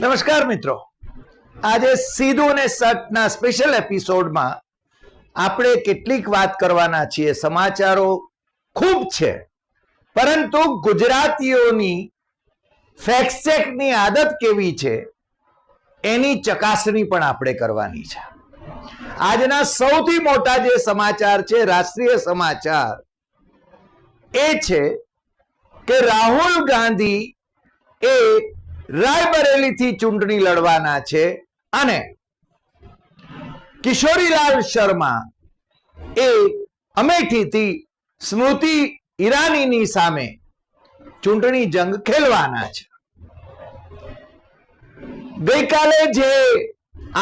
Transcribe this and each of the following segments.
નમસ્કાર મિત્રો. આજે સીધું અને સટના સ્પેશિયલ એપિસોડમાં આપણે કેટલીક વાત કરવાના છીએ. સમાચારો ખૂબ છે. પરંતુ ગુજરાતીઓની ફેક્સેકની આદત કેવી છે? એની ચકાસણી પણ આપણે કરવાની છે. આજના સૌથી મોટા જે સમાચાર છે, રાષ્ટ્રીય સમાચાર, એ છે કે રાહુલ ગાંધી એ રાયબરેલીથી ચૂંટણી લડવાના છે અને કિશોરીલાલ શર્મા એ અમેઠીથી સ્મૃતિ ઈરાનીની સામે ચૂંટણી જંગ ખેલવાના છે. ગઈકાલે જે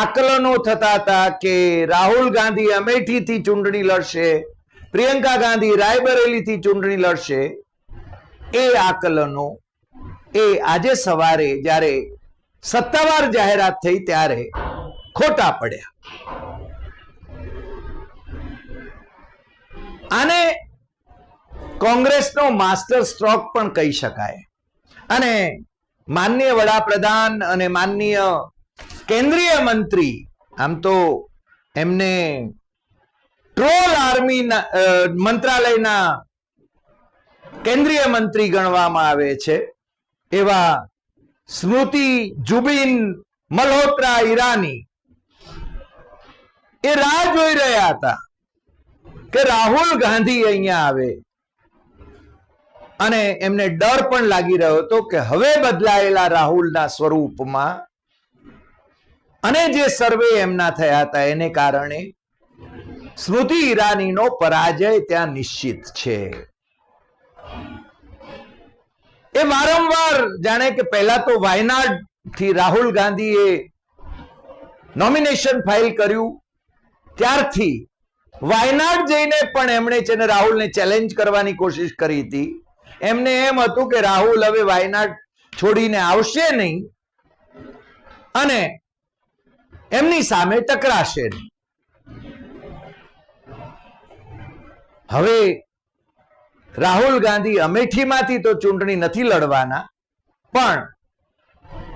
આકલનો થતા હતા કે રાહુલ ગાંધી અમેઠીથી ચૂંટણી લડશે, પ્રિયંકા ગાંધી રાયબરેલીથી ચૂંટણી લડશે, એ આકલનો એ આજે સવારે જ્યારે સત્તાવાર જાહેરાત થઈ ત્યારે ખોટા પડ્યા. આને કોંગ્રેસનો માસ્ટર સ્ટ્રોક પણ કહી શકાય. અને માનનીય વડાપ્રધાન અને માનનીય કેન્દ્રીય મંત્રી, આમ તો એમને ટ્રોલ આર્મી મંત્રાલયના કેન્દ્રીય મંત્રી ગણવામાં આવે છે. એવા સ્મૃતિ જુબિન મલ્હોત્રા ઈરાની. એ રાહ જોઈ રહ્યા હતા કે રાહુલ ગાંધી અહીંયા આવે. અને એમને ડર પણ લાગી રહ્યો હતો કે હવે બદલાયેલા રાહુલના સ્વરૂપમાં અને જે સર્વે એમના થયા હતા એને કારણે સ્મૃતિ ઈરાનીનો પરાજય ત્યાં નિશ્ચિત છે. એ વારંવાર જાણે કે પહેલા તો વાયનાડથી રાહુલ ગાંધીએ નોમિનેશન ફાઇલ કર્યું. ત્યારથી વાયનાડ જઈને પણ એમણે છે ને રાહુલને ચેલેન્જ કરવાની કોશિશ કરી હતી. એમને એમ હતું કે રાહુલ હવે વાયનાડ છોડીને આવશે નહીં અને એમની સામે ટકરાશે નહીં. હવે રાહુલ ગાંધી અમેઠીમાંથી તો ચૂંટણી નથી લડવાના, પણ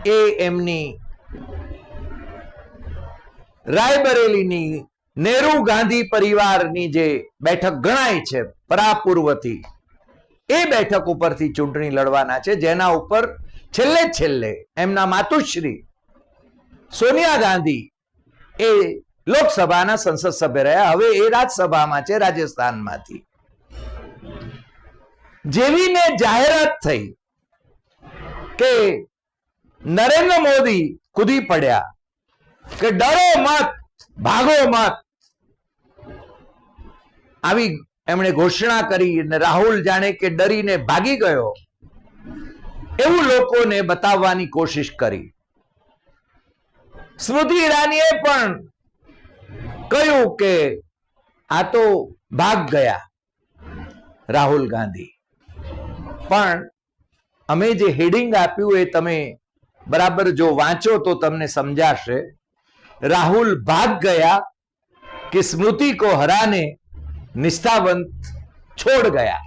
એ એમની રાયબરેલીની નેહરુ ગાંધી પરિવારની જે બેઠક ગણાય છે પરાપૂર્વથી, એ બેઠક ઉપરથી ચૂંટણી લડવાના છે, જેના ઉપર છેલ્લે છેલ્લે એમના માતુશ્રી સોનિયા ગાંધી એ લોકસભાના સંસદ સભ્ય રહ્યા. હવે એ રાજ્યસભામાં છે, રાજસ્થાનમાંથી. જેવીને જાહેરાત થઈ કે નરેન્દ્ર મોદી કૂદી પડ્યા કે ડરો મત, ભાગો મત. આવી એમણે ઘોષણા કરી અને રાહુલ જાણે કે ડરીને ભાગી ગયો. એવું લોકોને બતાવવાની કોશિશ કરી. સ્મૃતિ ઈરાનીએ પણ કહ્યું કે આ તો ભાગ ગયા, રાહુલ ગાંધી. પણ અમે જે હેડિંગ આપ્યું એ તમે બરાબર જો વાંચો તો તમને સમજાશે. રાહુલ ભાગ ગયા કે સ્મૃતિ કો હરાને નિષ્ઠાવંત છોડ ગયા.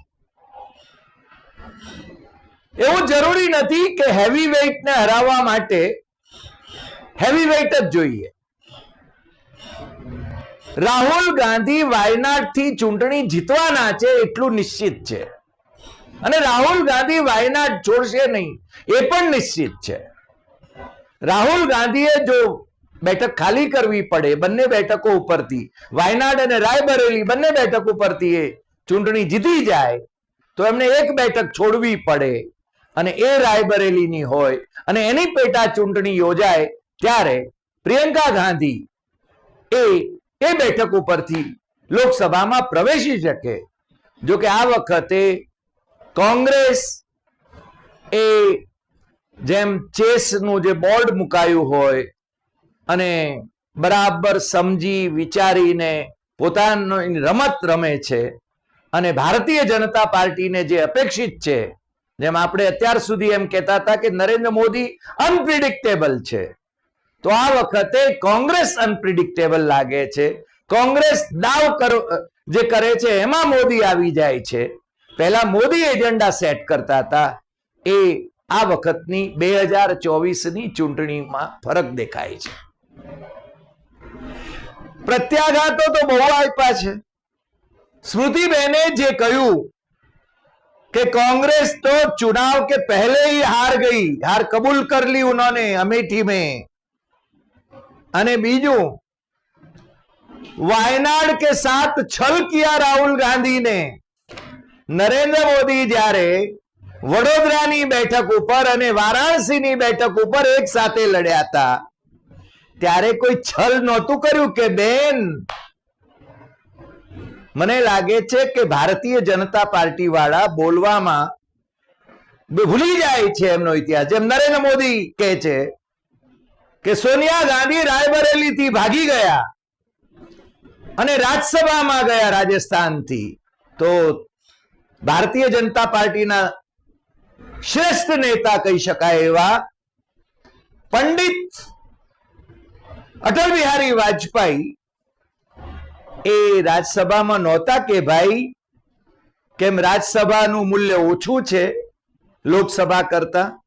એવું જરૂરી નથી કે હેવી વેઇટને હરાવવા માટે હેવી વેઇટ જ જોઈએ. રાહુલ ગાંધી વાયનાડથી ચૂંટણી જીતવાના છે એટલું નિશ્ચિત છે. અને રાહુલ ગાંધી વાયનાડ છોડશે નહીં. એ પણ નિશ્ચિત છે. રાહુલ ગાંધીએ જો બેઠક ખાલી કરવી પડે, બંને બેઠકો ઉપરથી, વાયનાડ અને રાયબરેલી બંને બેઠક ઉપરથી એ ચૂંટણી જીતી જાય, તો એમને એક બેઠક છોડવી પડે. અને એ રાયબરેલીની હોય, અને એની પેટા ચૂંટણી યોજાય, ત્યારે પ્રિયંકા ગાંધી એ એ બેઠક ઉપરથી લોકસભામાં પ્રવેશી શકે. જો કે આ વખતે કોંગ્રેસ એ જેમ ચેસનું જે બોર્ડ મુકાયું હોય અને બરાબર સમજી વિચારીને પોતાની રમત રમે છે અને ભારતીય જનતા પાર્ટીને જે અપેક્ષિત છે, જેમ આપણે અત્યાર સુધી એમ કહેતા હતા કે નરેન્દ્ર મોદી અનપ્રિડિક્ટેબલ છે. તો આ વખતે કોંગ્રેસ અનપ્રિડિક્ટેબલ લાગે છે. કોંગ્રેસ દાવ કરો જે કરે છે, એમાં મોદી આવી જાય છે. પહેલા મોદી એજન્ડા સેટ કરતા હતા એ આ વખતની બે હજાર ચોવીસની ચૂંટણીમાં ફરક દેખાય છે પ્રત્યાઘાતો તો બહુ આપ્યા છે સ્મૃતિબેને જે કહ્યું कि कांग्रेस तो चुनाव के पहले ही हार गई हार कबूल कर ली उन्होंने अमेठी में અને બીજું वायनाड के साथ छल किया राहुल गांधी ने નરેન્દ્ર મોદી જ્યારે વડોદરાની બેઠક ઉપર અને વારાણસીની બેઠક ઉપર એક સાથે લડ્યા હતા, ત્યારે કોઈ છલ નહોતું કર્યું કે, બેન, મને લાગે છે કે ભારતીય જનતા પાર્ટી વાળા બોલવામાં ભૂલી જાય છે એમનો ઇતિહાસ. જેમ નરેન્દ્ર મોદી કહે છે કે, સોનિયા ગાંધી રાયબરેલી થી ભાગી ગયા અને રાજ્યસભામાં ગયા રાજસ્થાનથી. તો ભારતીય જનતા પાર્ટીના શ્રેષ્ઠ નેતા કહી શકાય એવા પંડિત અટલ બિહારી વાજપેયી એ રાજ્યસભામાં નહોતા કે ભાઈ, કેમ રાજ્યસભાનું મૂલ્ય ઓછું છે લોકસભા કરતા?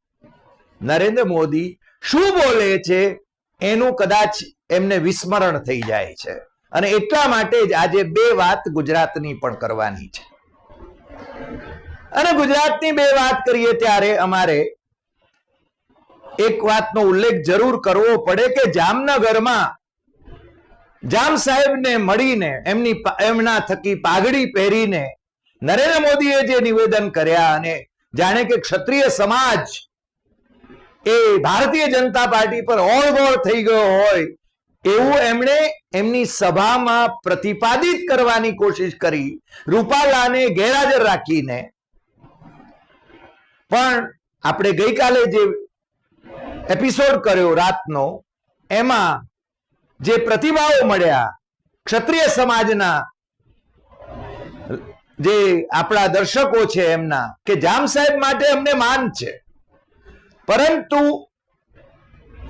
નરેન્દ્ર મોદી શું બોલે છે? એનું કદાચ એમને વિસ્મરણ થઈ જાય છે. અને એટલા માટે જ આજે બે વાત ગુજરાતની પણ કરવાની છે. અને ગુજરાતની બે વાત કરીએ ત્યારે અમારે એક વાતનો ઉલ્લેખ જરૂર કરવો પડે કે જામનગરમાં જામ સાહેબને મળીને એમની એમના થકી પાઘડી પહેરીને નરેન્દ્ર મોદીએ જે નિવેદન કર્યા અને જાણે કે ક્ષત્રિય સમાજ એ ભારતીય જનતા પાર્ટી પર ઓળગોળ થઈ ગયો હોય એવું એમણે એમની સભામાં પ્રતિપાદિત કરવાની કોશિશ કરી. રૂપાલાને ગેરહાજર રાખીને પણ આપણે ગઈકાલે જે એપિસોડ કર્યો રાતનો, એમાં જે પ્રતિભાવો મળ્યા, ક્ષત્રિય સમાજના જે આપણા દર્શકો છે એમના, કે જામ સાહેબ માટે અમને માન છે. પરંતુ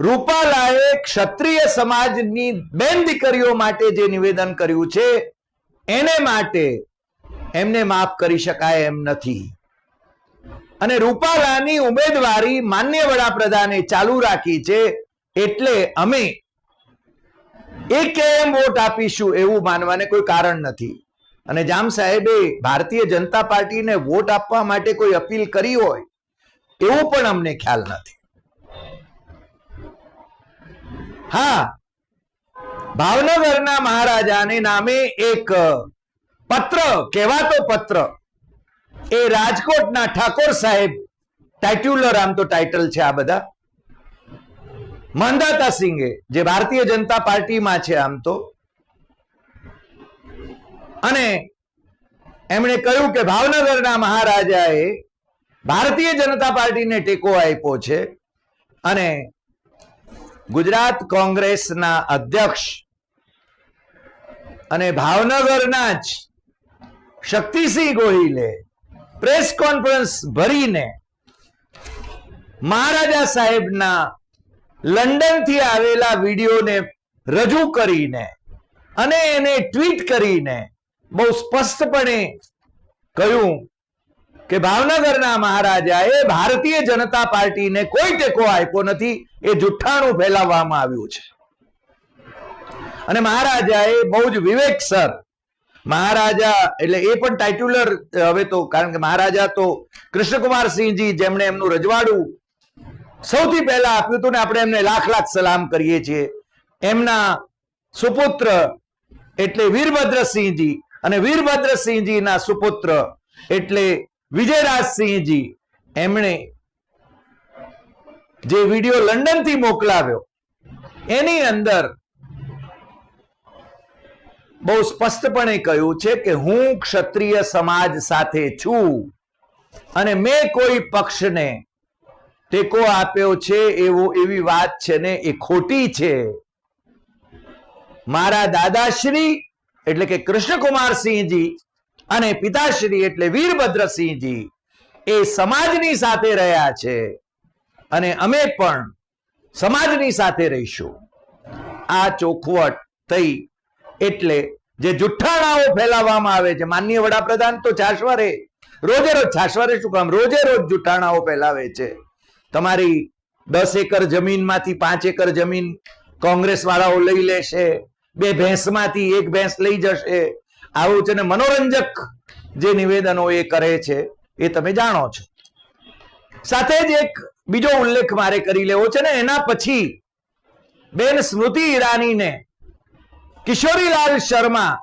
રૂપાલાએ ક્ષત્રિય સમાજની બેન દીકરીઓ માટે જે નિવેદન કર્યું છે, એને માટે એમને માફ કરી શકાય એમ નથી. અને રૂપાલાની ઉમેદવારી માન્ય વડાપ્રધાને ચાલુ રાખી છે એટલે અમે એક એમ વોટ આપીશું એવું માનવાને કોઈ કારણ નથી. અને જામ સાહેબે ભારતીય જનતા પાર્ટીને વોટ આપવા માટે કોઈ અપીલ કરી હોય, એવું પણ અમને ખ્યાલ નથી. હા, ભાવનગરના મહારાજાને નામે એક પત્ર, કહેવાતો પત્ર એ રાજકોટના ઠાકોર સાહેબ ટાઇટ્યુલર આમ તો ટાઇટલ છે આ બધા. માંધાતા સિંઘે જે ભારતીય જનતા પાર્ટીમાં છે આમ તો. અને એમણે કહ્યું કે ભાવનગરના મહારાજાએ ભારતીય જનતા પાર્ટીને ટેકો આપ્યો છે અને ગુજરાત કોંગ્રેસના અધ્યક્ષ અને ભાવનગરના જ શક્તિસિંહ ગોહિલે પ્રેસ કોન્ફરન્સ ભરીને મહારાજા સાહેબના લંડનથી આવેલા વિડીયોને રજૂ કરીને અને એને ટ્વીટ કરીને બહુ સ્પષ્ટપણે કહ્યું કે ભાવનગરના મહારાજાએ ભારતીય જનતા પાર્ટીને કોઈ ટેકો આપ્યો નથી, એ જુઠ્ઠાણું ફેલાવવામાં આવ્યું છે. અને મહારાજાએ બહુ જ વિવેકસર મહારાજા, એટલે એ પણ ટાઇટ્યુલર હવે તો કારણ કે મહારાજા તો કૃષ્ણકુમાર સિંહજી જેમણે એમનું રજવાડું સૌથી પહેલા આપ્યું હતું ને આપણે એમને લાખ લાખ સલામ કરીએ છીએ. એમના સુપુત્ર એટલે વીરભદ્રસિંહજી અને વીરભદ્રસિંહજીના સુપુત્ર એટલે વિજયરાજસિંહજી એમણે જે વીડિયો લંડનથી મોકલાવ્યો, એની અંદર બહુ સ્પષ્ટપણે કહ્યું છે કે હું ક્ષત્રિય સમાજ સાથે છું અને મેં કોઈ પક્ષને ટેકો આપ્યો છે એવો, એવી વાત છે ને એ ખોટી છે. મારા દાદાશ્રી એટલે કે કૃષ્ણકુમારસિંહજી અને પિતાશ્રી એટલે વીરભદ્રસિંહજી એ સમાજની સાથે રહ્યા છે અને અમે પણ સમાજની સાથે રહીશું. આ ચોખવટ થઈ એટલે જે જુઠ્ઠાણાઓ ફેલાવવામાં આવે છે, માનનીય વડાપ્રધાન તો છાશવારે રોજે રોજ છાશવારે શું કામ? રોજે રોજ જુઠ્ઠાણાઓ ફેલાવે છે. તમારી દસ એકર જમીનમાંથી પાંચ એકર જમીન કોંગ્રેસ વાળાઓ લઈ લેશે, બે ભેંસમાંથી એક ભેંસ લઈ જશે. આવું છે ને મનોરંજક જે નિવેદનો એ કરે છે, એ તમે જાણો છો. સાથે જ એક બીજો ઉલ્લેખ મારે કરી લેવો છે ને, એના પછી બેન સ્મૃતિ ઈરાનીને કિશોરીલાલ શર્મા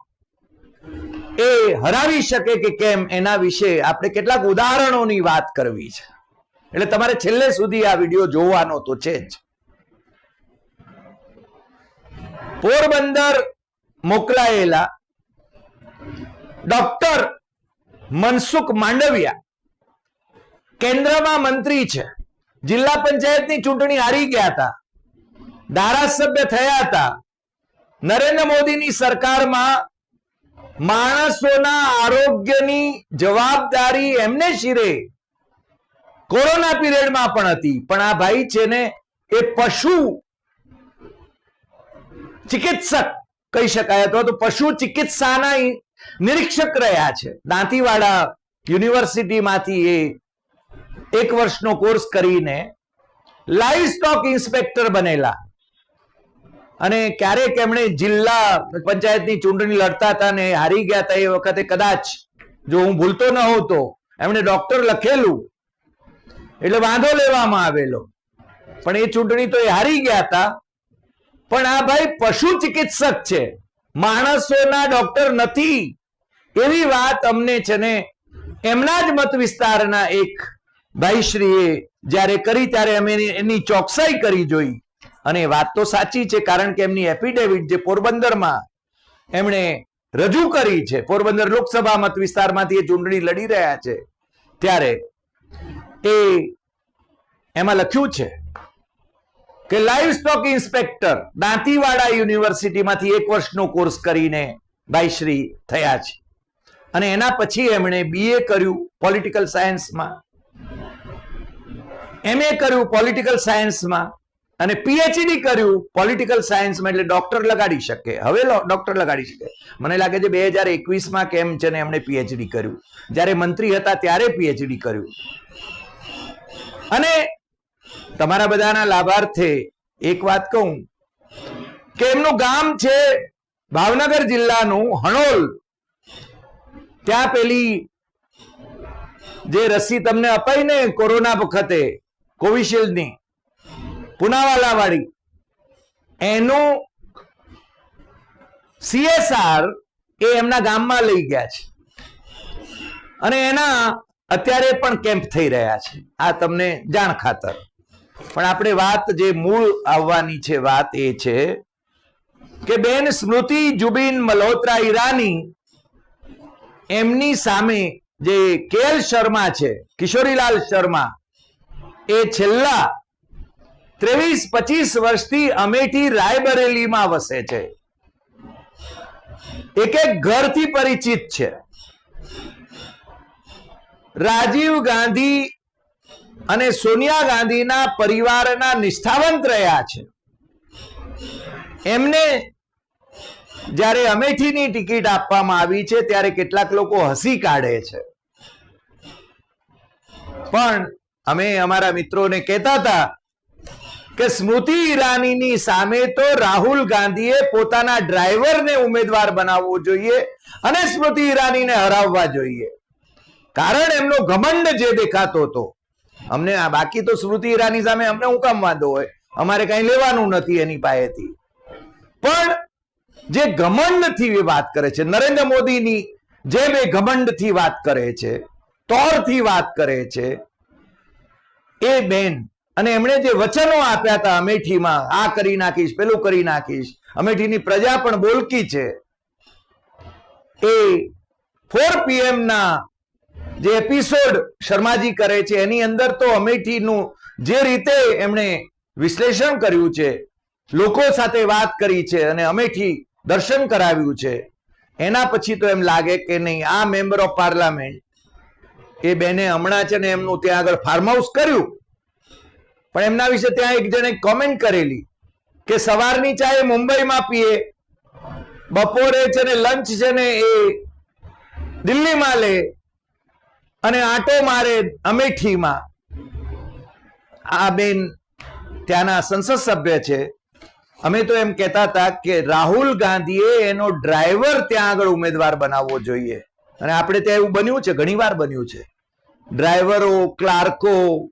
એ હરાવી શકે કે કેમ એના વિશે આપણે કેટલાક ઉદાહરણોની વાત કરવી છે. એટલે તમારે છેલ્લે સુધી આ વીડિયો જોવાનો તો છે જ. પોરબંદર મોકલાયેલા ડોક્ટર મનસુખ માંડવિયા કેન્દ્રમાં મંત્રી છે. જિલ્લા પંચાયતની ચૂંટણી હારી ગયા હતા. ધારાસભ્ય થયા હતા. નરેન્દ્ર મોદીની સરકારમાં માણસોના આરોગ્યની જવાબદારી એમને શિરે. કોરોના પીરિયડમાં પણ હતી. પણ આ ભાઈ છે ને, એ પશુ ચિકિત્સક કહી શકાય અથવા તો પશુ ચિકિત્સાના નિરીક્ષક રહ્યા છે. દાંતીવાડા યુનિવર્સિટીમાંથી એ એક વર્ષનો કોર્સ કરીને લાઈવ સ્ટોક ઇન્સ્પેક્ટર બનેલા. અને ક્યારેક એમણે જિલ્લા પંચાયતની ચૂંટણી લડતા હતા ને હારી ગયા હતા એ વખતે કદાચ જો હું ભૂલતો ન હોઉં તો એમણે ડોક્ટર લખેલું, એટલે વાંધો લેવામાં આવેલો. પણ એ ચૂંટણી તો એ હારી ગયા હતા. પણ આ ભાઈ પશુ ચિકિત્સક છે. માણસોના ડોક્ટર નથી. એવી વાત અમને છે ને એમના જ મત વિસ્તારના એક ભાઈશ્રીએ જ્યારે કરી ત્યારે અમે એની- ચોકસાઈ કરી જોઈ. અને વાત તો સાચી છે, કારણ કે એમની એફિડેવિટ જે પોરબંદરમાં એમણે રજૂ કરી છે, પોરબંદર લોકસભા મત વિસ્તારમાંથી એ ચૂંટણી લડી રહ્યા છે, ત્યારે એ એમાં લખ્યું છે કે લાઈવ સ્ટોક ઇન્સ્પેક્ટર દાંતીવાડા યુનિવર્સિટીમાંથી એક વર્ષનો કોર્સ કરીને ભાઈશ્રી થયા છે. અને એના પછી એમણે બીએ કર્યું પોલિટિકલ સાયન્સમાં એમએ કર્યું પોલિટિકલ સાયન્સમાં અને પીએચડી કર્યું પોલિટિકલ સાયન્સમાં એટલે ડોક્ટર લગાડી શકે. હવે ડોક્ટર લગાડી શકે. મને લાગે છે બે હજાર એકવીસમાં કેમ છે ને એમણે પીએચડી કર્યું. જ્યારે મંત્રી હતા ત્યારે પીએચડી કર્યું. અને તમારા બધાના લાભાર્થે એક વાત કહું કે એમનું ગામ છે ભાવનગર જિલ્લાનું હણોલ. ત્યાં પેલી જે રસી તમને અપાઈ ને કોરોના વખતે કોવિશિલ્ડની પુનાવાલા વાળી એનું સીએસઆર એ એમના ગામમાં લઈ ગયા છે. અને એના અત્યારે પણ કેમ્પ થઈ રહ્યા છે. આ તમને જાણ ખાતર. પણ આપણે વાત જે મૂળ આવવાની છે, વાત એ છે કે બેન સ્મૃતિ જુબિન મલ્હોત્રા ઈરાની એમની સામે જે કેએલ શર્મા છે, કિશોરીલાલ શર્મા, એ છેલ્લા ત્રેવીસ, પચીસ વર્ષથી અમેઠી રાયબરેલીમાં વસે છે. એક એક ઘરથી પરિચિત છે. રાજીવ ગાંધી અને સોનિયા ગાંધીના પરિવારના નિષ્ઠાવંત રહ્યા છે. એમને જ્યારે અમેઠીની ટિકિટ આપવામાં આવી છે, ત્યારે કેટલાક લોકો હસી કાઢે છે. પણ અમે અમારા મિત્રોને કહેતા હતા કે સ્મૃતિ ઈરાનીની સામે તો રાહુલ ગાંધીએ પોતાના ડ્રાઈવરને ઉમેદવાર બનાવવો જોઈએ અને સ્મૃતિ ઈરાનીને હરાવવા જોઈએ. કારણ એમનો ઘમંડ જે દેખાતો હતો, અમને બાકી તો સ્મૃતિ ઈરાની સામે અમને હું કામ વાંધો હોય? અમારે કઈ લેવાનું નથી એની પાસેથી. પણ જે ઘમંડથી વાત કરે છે, નરેન્દ્ર મોદીની જેમ એ ઘમંડથી વાત કરે છે, તોરથી વાત કરે છે, એ બેન અને એમણે જે વચનો આપ્યા હતા અમેઠીમાં, આ કરી નાખીશ, પેલું કરી નાખીશ, અમેઠીની પ્રજા પણ બોલકી છે. એ ફોર પીએમ ના જે એપિસોડ શર્માજી કરે છે, એની અંદર તો અમેઠીનું જે રીતે એમણે વિશ્લેષણ કર્યું છે, લોકો સાથે વાત કરી છે અને અમેઠી દર્શન કરાવ્યું છે, એના પછી તો એમ લાગે કે નહીં, આ મેમ્બર ઓફ પાર્લામેન્ટ એ બેને હમણાં છે ને એમનું ત્યાં આગળ ફાર્મ હાઉસ કર્યું. પણ એમના વિશે ત્યાં એક જણે કોમેન્ટ કરેલી કે સવારની ચાય મુંબઈમાં પીએ, બપોરે છે ને લંચ છે ને એ દિલ્હીમાં લે અને આંટો મારે અમેઠીમાં. આ બેન ત્યાંના સંસદ સભ્ય છે. અમે તો એમ કહેતા હતા કે રાહુલ ગાંધીએ એનો ડ્રાઈવર ત્યાં આગળ ઉમેદવાર બનાવવો જોઈએ. અને આપણે ત્યાં એવું બન્યું છે, ઘણીવાર બન્યું છે. ડ્રાઈવરો ક્લાર્કો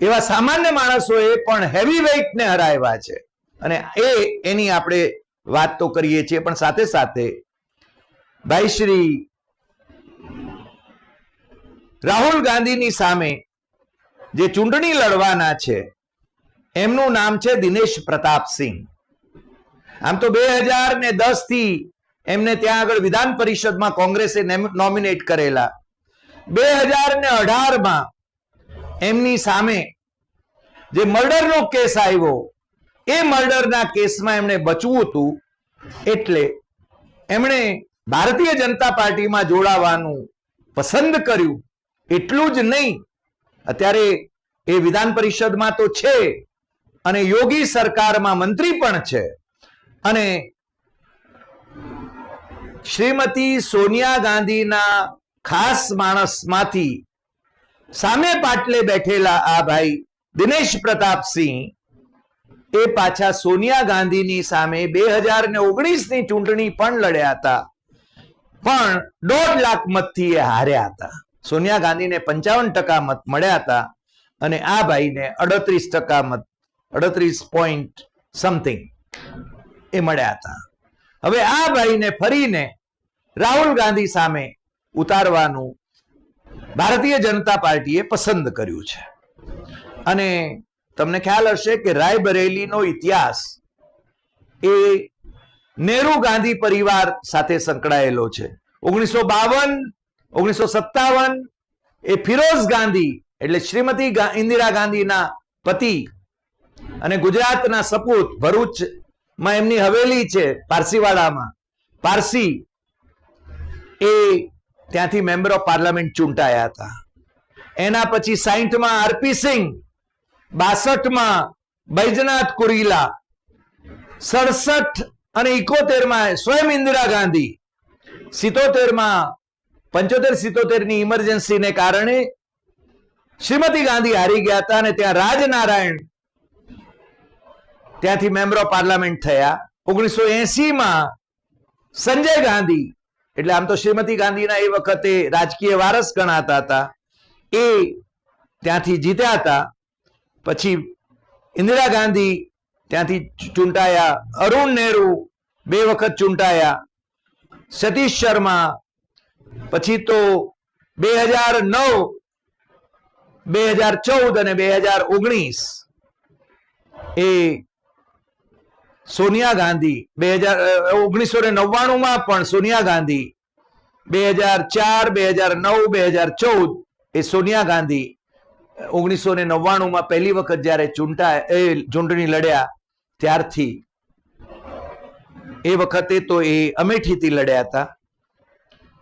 એવા સામાન્ય માણસોએ પણ હેવી વેઇટને હરાવ્યા છે. અને એ એની આપણે વાત તો કરીએ છીએ, પણ સાથે સાથે ભાઈ શ્રી રાહુલ ગાંધીની સામે જે ચૂંટણી લડવાના છે, એમનું નામ છે દિનેશ પ્રતાપસિંહ આમ તો બે હજાર ને દસથી એમને ત્યાં આગળ વિધાન પરિષદમાં કોંગ્રેસે નોમિનેટ કરેલા. બે હજાર ને અઢારમાં એમની સામે જે મર્ડરનો કેસ આવ્યો, એ મર્ડરના કેસમાં એમણે બચવું હતું એટલે એમણે ભારતીય જનતા પાર્ટીમાં જોડાવાનું પસંદ કર્યું. એટલું જ નહીં, અત્યારે એ વિધાન પરિષદમાં તો છે અને યોગી સરકારમાં મંત્રી પણ છે. અને શ્રીમતી સોનિયા ગાંધીના ખાસ માણસમાંથી સામે પાટલે બેઠેલા આ ભાઈ દિનેશ પ્રતાપસિંહ એ પાછા સોનિયા ગાંધીની સામે બે હજાર ને ઓગણીસની ચૂંટણી પણ લડ્યા હતા. પણ દોઢ લાખ મતથી એ હાર્યા હતા. સોનિયા ગાંધીને પંચાવન ટકા મત મળ્યા હતા અને આ ભાઈને અડત્રીસ ટકા મત, અડત્રીસ પોઈન્ટ સમથિંગ એ મળ્યા હતા. હવે આ ભાઈને ફરીને રાહુલ ગાંધી સામે ઉતારવાનું ભારતીય જનતા પાર્ટીએ પસંદ કર્યું છે. અને તમને ખ્યાલ હશે કે રાયબરેલીનો ઇતિહાસ એ નેહરુ ગાંધી પરિવાર સાથે સંકળાયેલો છે. ઓગણીસો બાવન, ઓગણીસો સત્તાવન એ ફિરોઝ ગાંધી એટલે શ્રીમતી ઇન્દિરા ગાંધીના પતિ અને ગુજરાતના સપૂત ભરૂચમાં એમની હવેલી છે પારસીવાડામાં. પારસી એ ત્યાંથી મેમ્બર ઓફ પાર્લામેન્ટ ચૂંટાયા હતા. એના પછી સાહીઠમાં આરપી સિંહ, બાસઠમાં બૈજનાથ કુરીલા, સડસઠ અને ઇકોતેરમાં સ્વયં ઇન્દિરા ગાંધી સિત્તોતેરમાં પંચોતેર સિત્તોતેરની ઇમરજન્સીને કારણે શ્રીમતી ગાંધી હારી ગયા હતા અને ત્યાં રાજનારાયણ ત્યાંથી મેમ્બર ઓફ પાર્લામેન્ટ થયા. ઓગણીસો એસીમાં સંજય ગાંધી એટલે આમ તો શ્રીમતી ગાંધીના એ વખતે રાજકીય વારસ ગણાતા હતા. એ ત્યાંથી જીત્યા હતા. પછી ઇન્દિરા ગાંધી ત્યાંથી ચૂંટાયા. અરુણ નહેરુ બે વખત ચૂંટાયા. સતીશ શર્મા, પછી તો બે હજાર નવ, બે હજાર ચૌદ અને બે હજાર ઓગણીસ એ સોનિયા ગાંધી, બે હજાર ઓગણીસો ને નવ્વાણું માં પણ સોનિયા ગાંધી, બે હજાર ચાર, બે હજાર નવ, બે હજાર ચૌદ એ સોનિયા ગાંધી ઓગણીસો ને નવ્વાણું માં પહેલી વખત જ્યારે ચૂંટા એ ચૂંટણી લડ્યા ત્યારથી. એ વખતે તો એ અમેઠીથી લડ્યા હતા,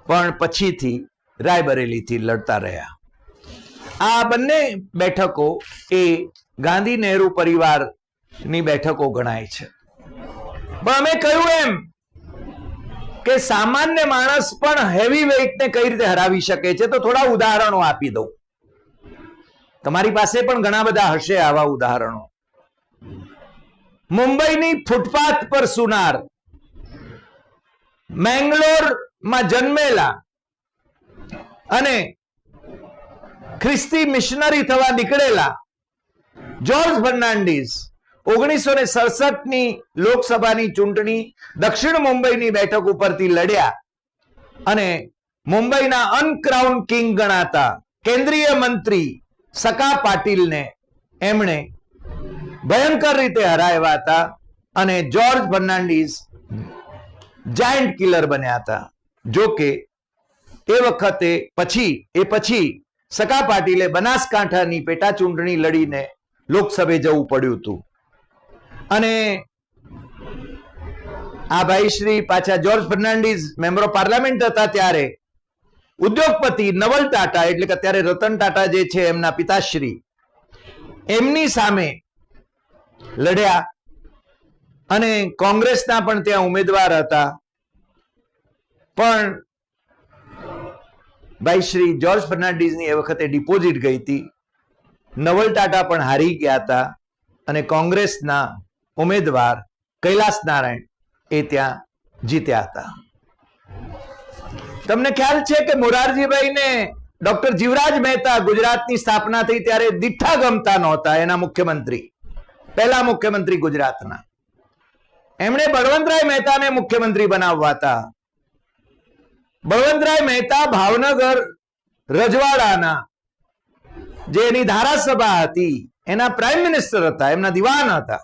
પણ પછીથી રાયબરેલીથી લડતા રહ્યા. આ બંને બેઠકો એ ગાંધી નહેરુ પરિવારની બેઠકો ગણાય છે. પણ અમે કહ્યું એમ કે સામાન્ય માણસ પણ હેવી વેઇટને કઈ રીતે હરાવી શકે છે તો થોડા ઉદાહરણો આપી દઉં. તમારી પાસે પણ ઘણા બધા હશે આવા ઉદાહરણો. મુંબઈની ફૂટપાથ પર સુનાર, મેંગ્લોરમાં જન્મેલા અને ખ્રિસ્તી મિશનરી થવા નીકળેલા જોર્જ ફર્નાન્ડીસ ઓગણીસો ને સડસઠની લોકસભાની ચૂંટણી દક્ષિણ મુંબઈની બેઠક ઉપરથી લડ્યા અને મુંબઈના અનક્રાઉન કિંગ ગણાતા કેન્દ્રીય મંત્રી સકા પાટીલને એમણે ભયંકર રીતે હરાવ્યા હતા અને જ્યોર્જ ફર્નાન્ડીસ જાયન્ટ કિલર બન્યા હતા. જો કે એ વખતે પછી, એ પછી સકા પાટીલે બનાસકાંઠાની પેટા ચૂંટણી લડીને લોકસભે જવું પડ્યું હતું. અને આ ભાઈ શ્રી પાછા George Fernandes member of parliament હતા ત્યારે. ઉદ્યોગપતિ નવલ ટાટા, એટલે કે અત્યારે રતન ટાટા જે છે એમના પિતાશ્રી. એમની સામે લડ્યા અને કોંગ્રેસના પણ ત્યાં ઉમેદવાર હતા. પણ ભાઈ શ્રી જ્યોર્જ ફર્નાન્ડીઝની એ વખતે ડિપોઝિટ ગઈ હતી. નવલ ટાટા પણ હારી ગયા હતા અને કોંગ્રેસના ઉમેદવાર કૈલાસ નારાયણ એ ત્યાં જીત્યા હતા. તમને ખ્યાલ છે કે મોરારજીભાઈને ડોક્ટર જીવરાજ મહેતા ગુજરાતની સ્થાપના થઈ ત્યારે દીઠા ગમતા નહોતા એના મુખ્યમંત્રી. પહેલા મુખ્યમંત્રી ગુજરાતના. એમણે બળવંતરાય મહેતાને મુખ્યમંત્રી બનાવવા હતા. બળવંતરાય મહેતા ભાવનગર રજવાડાના જે એની ધારાસભા હતી, એના પ્રાઇમ મિનિસ્ટર હતા, એમના દિવાન હતા.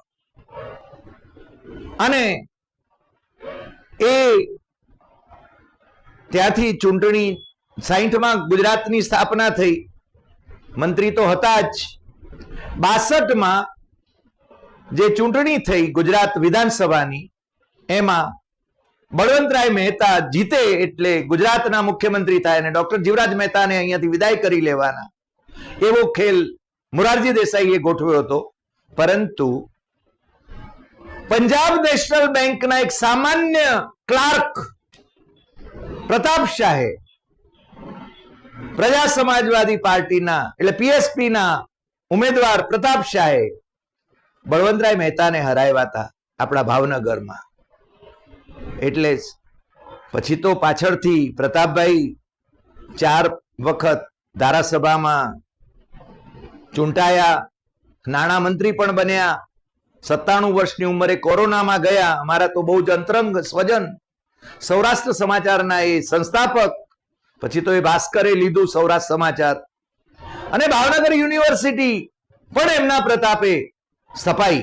અને એ ત્યાંથી ચૂંટણી સાહીઠમાં ગુજરાતની સ્થાપના થઈ. મંત્રી તો હતા જ. બાસઠમાં જે ચૂંટણી થઈ ગુજરાત વિધાનસભાની, એમાં બળવંતરાય મહેતા જીતે એટલે ગુજરાતના મુખ્યમંત્રી થાય અને ડોક્ટર જીવરાજ મહેતાને અહીંયાથી વિદાય કરી લેવાના. એવો ખેલ મોરારજી દેસાઈએ ગોઠવ્યો હતો. પરંતુ પંજાબ નેશનલ બેંકના એક સામાન્ય ક્લાર્ક, પ્રતાપ શાહે પ્રજા સમાજવાદી પાર્ટીના, એટલે પીએસપી ના ઉમેદવાર પ્રતાપ શાહે બળવંતરાય મહેતાને હરાવ્યા હતા આપણા ભાવનગરમાં. એટલે પછી તો પાછળથી પ્રતાપભાઈ ચાર વખત ધારાસભામાં ચૂંટાયા, નાણામંત્રી પણ બન્યા સત્તાણું વર્ષની ઉંમરે કોરોનામાં ગયા. અમારા તો બહુ જ અંતરંગ સ્વજન. સૌરાષ્ટ્ર સમાચારના એ સંસ્થાપક. પછી તો એ ભાસ્કરે લીધું સૌરાષ્ટ્ર સમાચાર. અને ભાવનગર યુનિવર્સિટી પણ એમના પ્રતાપે સ્થપાઈ.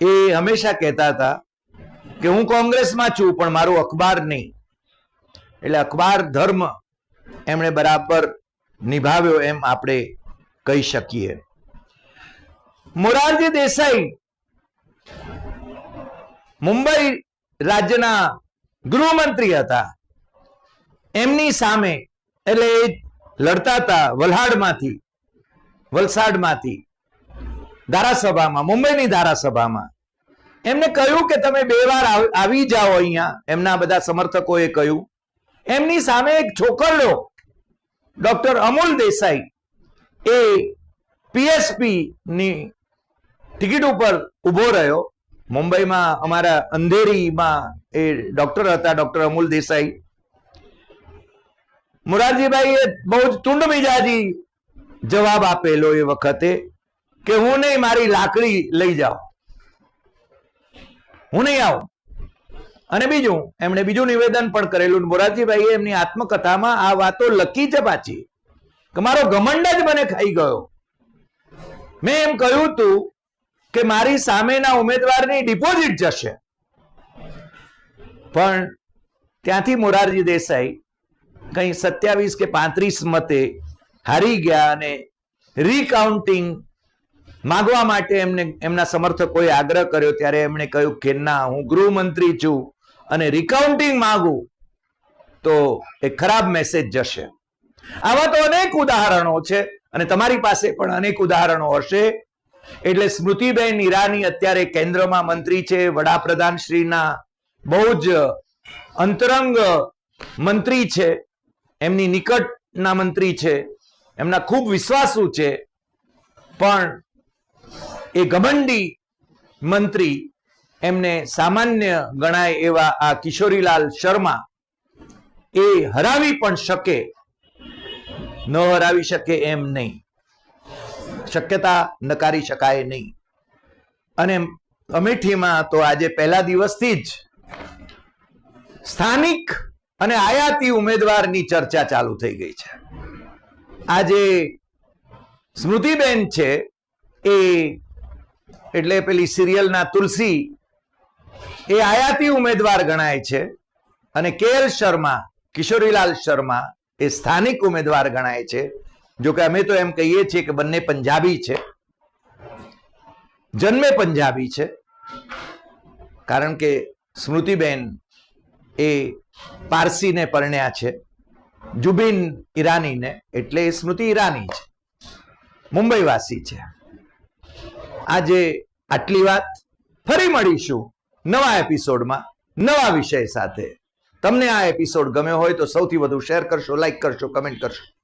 એ હંમેશા કહેતા હતા કે હું કોંગ્રેસમાં છું, પણ મારું અખબાર નહીં. એટલે અખબાર ધર્મ એમણે બરાબર નિભાવ્યો એમ આપણે કહી શકીએ. મોરારજી દેસાઈ મુંબઈ રાજ્યના ગૃહમંત્રી હતા. એમની સામે, એટલે લડતા હતા વલહાડમાંથી, વલસાડમાંથી, ધારાસભામાં, મુંબઈની ધારાસભામાં. એમને કહ્યું કે તમે બે વાર આવી જાઓ અહીંયા, એમના બધા સમર્થકોએ કહ્યું. એમની સામે એક છોકરો ડોક્ટર અમૂલ દેસાઈ, એ પીએસપી ની ટિકિટ ઉપર ઊભો રહ્યો. મુંબઈમાં અમારા અંધેરીમાં એ ડોક્ટર હતા, ડોક્ટર અમૂલ દેસાઈ. મોરારજીભાઈએ બહુ જ તુંડ મિજાજી જવાબ આપેલો એ વખતે કે હું નહીં, મારી લાકડી લઈ જાઓ. હું નહીં આવું. અને બીજું, એમણે બીજું નિવેદન પણ કરેલું. મોરારજીભાઈએ એમની આત્મકથામાં આ વાતો લખી છે પાછી કે મારો ઘમંડ જ મને ખાઈ ગયો. મેં એમ કહ્યું હતું કે મારી સામેના ઉમેદવારની ડિપોઝિટ જશે. પણ ત્યાંથી મોરારજી દેસાઈ કઈ સત્યાવીસ કે પાંત્રીસ મતે હારી ગયા અને રીકાઉન્ટિંગ માગવા માટે એમને, એમના સમર્થકોએ આગ્રહ કર્યો. ત્યારે એમણે કહ્યું કે ના, હું ગૃહમંત્રી છું અને રિકાઉન્ટિંગ માગું તો એ ખરાબ મેસેજ જશે. આવા તો અનેક ઉદાહરણો છે અને તમારી પાસે પણ અનેક ઉદાહરણો હશે. એટલે સ્મૃતિબેન ઈરાની અત્યારે કેન્દ્રમાં મંત્રી છે, વડાપ્રધાન બહુ જ અંતરંગ મંત્રી છે, એમની નિકટના મંત્રી છે, એમના ખૂબ વિશ્વાસુ છે, પણ એ ગમંડી મંત્રી એમને સામાન્ય ગણાય એવા આ કિશોરીલાલ શર્મા એ હરાવી પણ શકે, ન હરાવી શકે એમ નહીં. શક્યતા નકારી શકાય નહીં. અને અમેઠીમાં તો આજે પહેલા દિવસથી જ સ્થાનિક અને આયાતી ઉમેદવારની ચર્ચા ચાલુ થઈ ગઈ છે. આજે સ્મૃતિબેન છે એ એટલે પેલી સિરિયલના તુલસી એ આયાતી ઉમેદવાર ગણાય છે અને કે શર્મા, કિશોરીલાલ શર્મા એ સ્થાનિક ઉમેદવાર ગણાય છે. જો કે અમે તો એમ કહીએ છીએ કે બંને પંજાબી છે. જન્મે પંજાબી છે. કારણ કે સ્મૃતિબેન એ પારસીને પરણ્યા છે. જુબિન ઈરાનીને, એટલે એ સ્મૃતિ ઈરાની છે. મુંબઈવાસી છે. આજે આટલી વાત ફરી મળીશું નવા એપિસોડમાં, નવા વિષય સાથે. તમને આ એપિસોડ ગમ્યો હોય તો સૌથી વધુ શેર કરશો, લાઈક કરશો, કમેન્ટ કરશો.